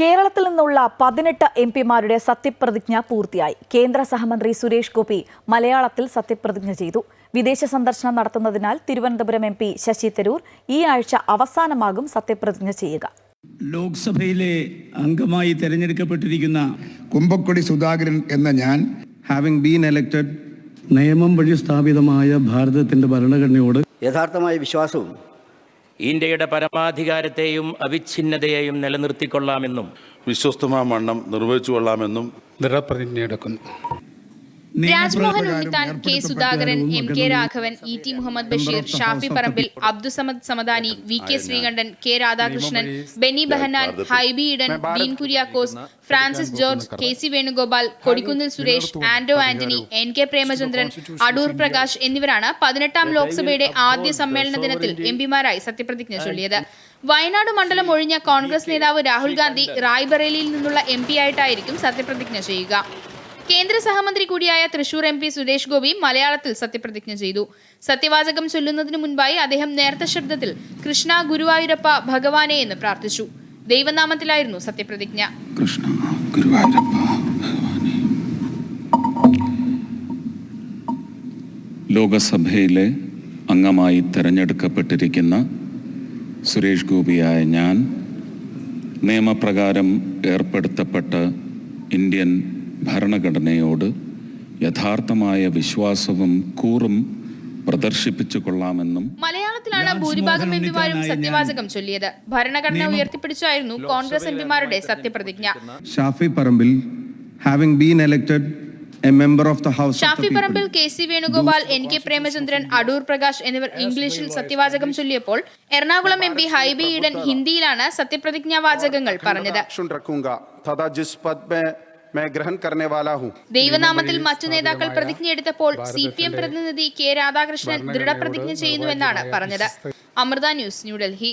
കേരളത്തിൽ നിന്നുള്ള പതിനെട്ട് എം പിമാരുടെ സത്യപ്രതിജ്ഞ പൂർത്തിയായി. കേന്ദ്ര സഹമന്ത്രി സുരേഷ് ഗോപി മലയാളത്തിൽ സത്യപ്രതിജ്ഞ ചെയ്തു. വിദേശ സന്ദർശനം നടത്തുന്നതിനാൽ തിരുവനന്തപുരം എം പി ശശി തരൂർ ഈ ആഴ്ച അവസാനമാകും സത്യപ്രതിജ്ഞ ചെയ്യുക. ലോക്സഭയിലെ അംഗമായി തെരഞ്ഞെടുക്കപ്പെട്ടിരിക്കുന്ന കുമ്പക്കൊടി സുധാകരൻ എന്ന ഞാൻ ഹാവിംഗ് ബീൻ എലക്റ്റഡ് നിയമം വഴി സ്ഥാപിതമായ ഭാരതത്തിന്റെ ഭരണഘടനയോട് യഥാർത്ഥമായ വിശ്വാസവും ഇന്ത്യയുടെ പരമാധികാരത്തെയും അവിഛിന്നതയെയും നിലനിർത്തിക്കൊള്ളാമെന്നും വിശ്വസ്തമായ മണ്ണം നിർവഹിച്ചു കൊള്ളാമെന്നും ദൃഢപ്രതിജ്ഞയെടുക്കുന്നു Rajmohan Unnithan K Sudhakaran M K Raghavan E T Muhammad Basheer Shafi Parambil Abdussamad Samadani V K Sreekandan K Radhakrishnan Benny Behanan Hibi Eden Dean Kuriakose Francis George K C Venugopal Kodikunnil Suresh Anto Antony N K Premachandran Adoor Prakash എന്നിവരാണ് പതിനെട്ടാം ലോക്സഭയുടെ ആദ്യ സമ്മേളന ദിനത്തിൽ M പിമാരായി സത്യപ്രതിജ്ഞ ചൊല്ലിയത്. വയനാട് മണ്ഡലം ഒഴിഞ്ഞ കോൺഗ്രസ് നേതാവ് രാഹുൽ ഗാന്ധി റായ്ബറേലിയിൽ നിന്നുള്ള എം പി ആയിട്ടായിരിക്കും സത്യപ്രതിജ്ഞ ചെയ്യുക. കേന്ദ്ര സഹമന്ത്രി കൂടിയായ തൃശൂർ എം പി സുരേഷ് ഗോപി മലയാളത്തിൽ സത്യപ്രതിജ്ഞ ചെയ്തു. സത്യവാചകം ചൊല്ലുന്നതിനു മുൻപായി അദ്ദേഹം നേർത്ത ശബ്ദത്തിൽ കൃഷ്ണ ഗുരുവായൂരപ്പ ഭഗവാനെ എന്ന് പ്രാർത്ഥിച്ചു. ദൈവനാമത്തിലായിരുന്നു സത്യപ്രതിജ്ഞ. കൃഷ്ണ ലോകസഭയിലെ അംഗമായി തെരഞ്ഞെടുക്കപ്പെട്ടിരിക്കുന്ന സുരേഷ് ഗോപിയായ ഞാൻ നിയമപ്രകാരം ഏർപ്പെടുത്തപ്പെട്ട ഇന്ത്യൻ ഭരണഘടനയോട് യഥാർത്ഥമായ വിശ്വാസവും കൂറും പ്രദർശിപ്പിച്ചു കൊള്ളാമെന്നും മലയാളത്തിലാണ് ഭൂരിഭാഗം എം പിമാരും സത്യവാചകം ചൊല്ലിയത്. ഭരണഘടന ഉയർത്തിപ്പിടിച്ചായിരുന്നു കോൺഗ്രസ് എം പിമാരുടെ സത്യപ്രതിജ്ഞ. Shafi Parambil having been elected a member of the house Shafi Parambil K C Venugopal N K Premachandran Adoor Prakash എന്നിവർ ഇംഗ്ലീഷിൽ സത്യവാചകം ചൊല്ലിയപ്പോൾ എറണാകുളം എം പി ഹൈബി ഈഡൻ ഹിന്ദിയിലാണ് സത്യപ്രതിജ്ഞാ വാചകങ്ങൾ പറഞ്ഞത്. मैं ग्रहण करने ദൈവനാമത്തിൽ മറ്റു നേതാക്കൾ പ്രതിജ്ഞ എടുത്തപ്പോൾ സി പി എം പ്രതിനിധി കെ രാധാകൃഷ്ണൻ ദൃഢപ്രതിജ്ഞ ചെയ്യുന്നുവെന്നാണ് പറഞ്ഞത്. അമൃത ന്യൂസ് ന്യൂഡൽഹി